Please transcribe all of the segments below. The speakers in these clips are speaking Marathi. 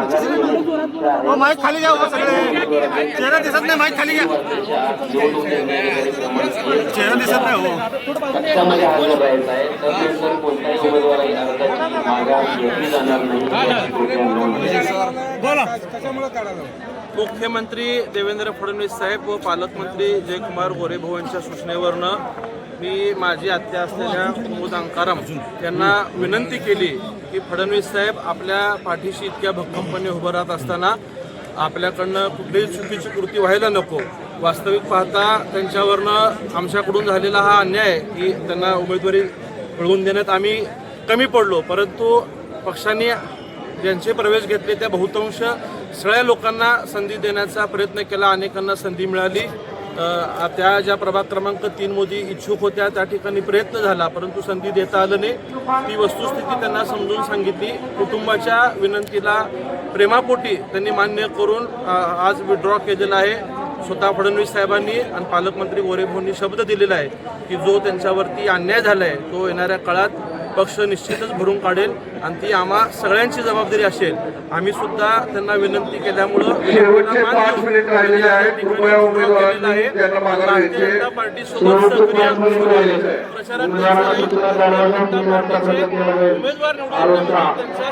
हो माईक खाली घ्या सगळे चेहरा दिसत नाही माईक खाली घ्या चेहरा दिसत नाही हो बोला. त्याच्यामुळे राहायचं मुख्यमंत्री देवेंद्र फडणवीस साहेब व पालकमंत्री जयकुमार गोरेभाऊ यांच्या सूचनेवरनं मी माझी आत्या असलेल्या प्रमोद अंकाराम यांना विनंती केली की फडणवीस साहेब आपल्या पाठीशी इतक्या भक्कमपणे उभं राहत असताना आपल्याकडनं कुठलीही चुकीची कृती व्हायला नको. वास्तविक पाहता त्यांच्यावरनं आमच्याकडून झालेला हा अन्याय की त्यांना उमेदवारी मिळवून देण्यात आम्ही कमी पडलो. परंतु पक्षाने ज्यांचे प्रवेश घेतले त्या बहुतांश सगळ्या लोकांना संधी देण्याचा प्रयत्न केला. अनेकांना संधी मिळाली. त्या ज्या प्रभाग क्रमांक तीन मोदी इच्छुक होत्या त्या ठिकाणी प्रयत्न झाला परंतु संधी देता आलं नाही. ती वस्तुस्थिती त्यांना समजून सांगितली. कुटुंबाच्या विनंतीला प्रेमापोटी त्यांनी मान्य करून आज विड्रॉ केलेला आहे. स्वतः फडणवीस साहेबांनी आणि पालकमंत्री गोरेभाऊंनी शब्द दिलेला आहे की जो त्यांच्यावरती अन्याय झाला आहे तो येणाऱ्या काळात पक्ष निश्चितच भरून काढेल आणि ती आम्हा सगळ्यांची जबाबदारी असेल. आम्ही सुद्धा त्यांना विनंती केल्यामुळं उमेदवार निवडून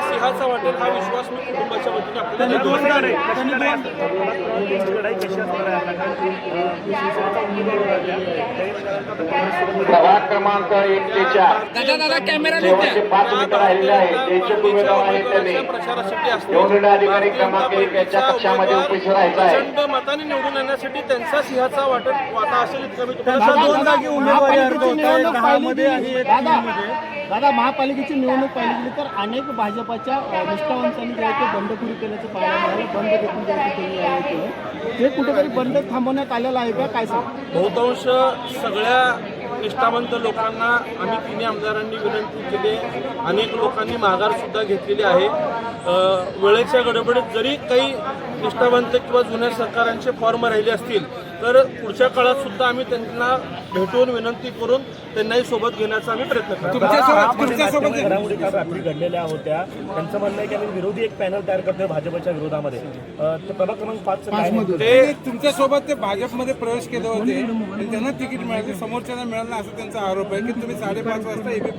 सिंहाचा वाटेल हा विश्वास मी कुटुंबाच्या वतीने आपल्याला देतो. प्रभाग क्रमांक शेवटचे पाच मिनिटं राहिलेले उमेदवार आहेत त्यांनी. अधिकारी क्रमांक एक याच्या कक्षामध्ये उपस्थित राहायचं आहे. प्रचंड मताने निवडून येण्यासाठी त्यांचा सिंहाचा वाटत वाटा असेल इतकं मी तुम्हाला दोन जागी उमेदवारी अर्ज होत आहे. दहामध्ये आणि एक दादा तीनमध्ये. दादा महापालिकेची निवडणूक पाहिली गेली तर अनेक भाजपाच्या निष्ठावंतांनी जे आहे ते बंडखोरी केल्याचं पाहायला मिळालं. बंड देखील जे आहे ते कुठेतरी बंड थांबवण्यात आलेलं आहे का? काय सांग? बहुतांश सगळ्या निष्ठावंत लोकांना आम्ही तिन्ही आमदारांनी विनंती केली आहे. अनेक लोकांनी माघार सुद्धा घेतलेली आहे वेळेच्या गडबडीत जरी काही निष्ठावंत किंवा जुन्या सरकारांचे फॉर्म राहिले असतील तर पुढच्या काळात सुद्धा आम्ही त्यांना भेटून विनंती करून त्यांनाही सोबत घेण्याचा आम्ही प्रयत्न करतो. घडामोडी घडलेल्या होत्या? त्यांचं म्हणणं आहे की आम्ही विरोधी एक पॅनल तयार करतोय भाजपच्या विरोधामध्ये. प्रभाग क्रमांक पाच? ते तुमच्यासोबत ते भाजपमध्ये प्रवेश केले होते. आणि त्यांना तिकीट मिळाले. समोरच्याला मिळालं असा त्यांचा आरोप आहे की तुम्ही साडेपाच वाजता एबी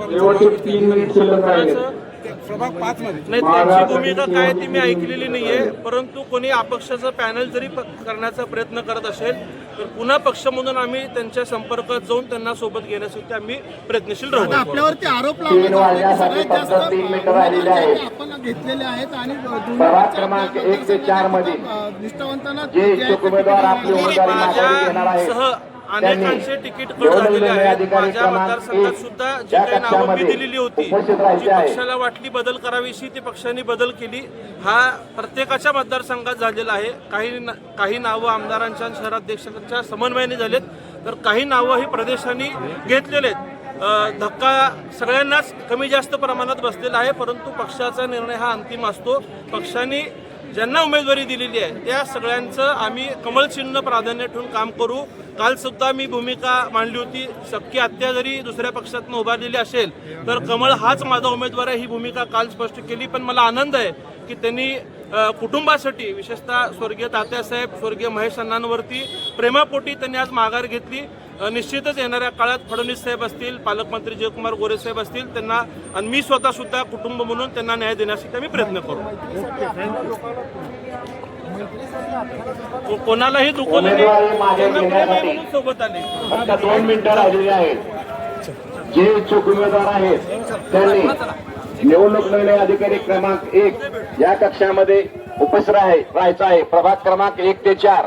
प्रभाग पाच मध्ये नाही त्यांची भूमिका काय ती मी ऐकलेली नाहीये. परंतु कोणी अपक्षाचं पॅनल जरी करण्याचा प्रयत्न करत असेल तर पुन्हा पक्षामधून आम्ही त्यांच्या संपर्कात जाऊन त्यांना सोबत घेण्यासाठी आम्ही प्रयत्नशील राहू. आपल्यावरती आरोप आहेत. आपण घेतलेले आहेत आणि निष्ठावंतांना अनेकांचे तिकीट कट झालेले आहेत. माझ्या मतदारसंघात एक सुद्धा जी काही नावं मी दिलेली होती जी. पक्षाला वाटली बदल करावीशी ती पक्षाने बदल केली. हा प्रत्येकाच्या मतदारसंघात झालेला आहे. काही न- काही नावं आमदारांच्या शहराध्यक्षांच्या समन्वयाने झालेत. तर काही नावं ही प्रदेशांनी घेतलेले आहेत. धक्का सगळ्यांनाच कमी जास्त प्रमाणात बसलेला आहे परंतु पक्षाचा निर्णय हा अंतिम असतो. पक्षाने ज्यांना उमेदवारी दिलेली आहे त्या सगळ्यांचं आम्ही कमळचिन्ह प्राधान्य ठेवून काम करू. काल सुद्धा मी भूमिका मांडली होती. शक्य हत्या जरी दुसऱ्या पक्षातून उभारलेली असेल तर कमळ हाच माझा उमेदवार आहे ही भूमिका काल स्पष्ट केली. पण मला आनंद आहे की त्यांनी कुटुंबासाठी विशेषतः स्वर्गीय तात्यासाहेब स्वर्गीय महेश अण्णांवरती प्रेमापोटी त्यांनी आज माघार घेतली. निश्चितच येणाऱ्या काळात फडणवीस साहेब असतील पालकमंत्री जयकुमार गोरे साहेब असतील त्यांना आणि मी स्वतः सुद्धा कुटुंब म्हणून त्यांना न्याय देण्यासाठी आम्ही प्रयत्न करू. कोणालाही दुखवलं सोबत आले. फक्त दोन मिनिटं राहिलेली आहेत. जे इच्छुक उमेदवार आहेत त्यांनी निवडणूक निर्णय अधिकारी क्रमांक एक या कक्षामध्ये उपस्थित राहाय- राहायचं आहे. प्रभाग क्रमांक एक ते चार.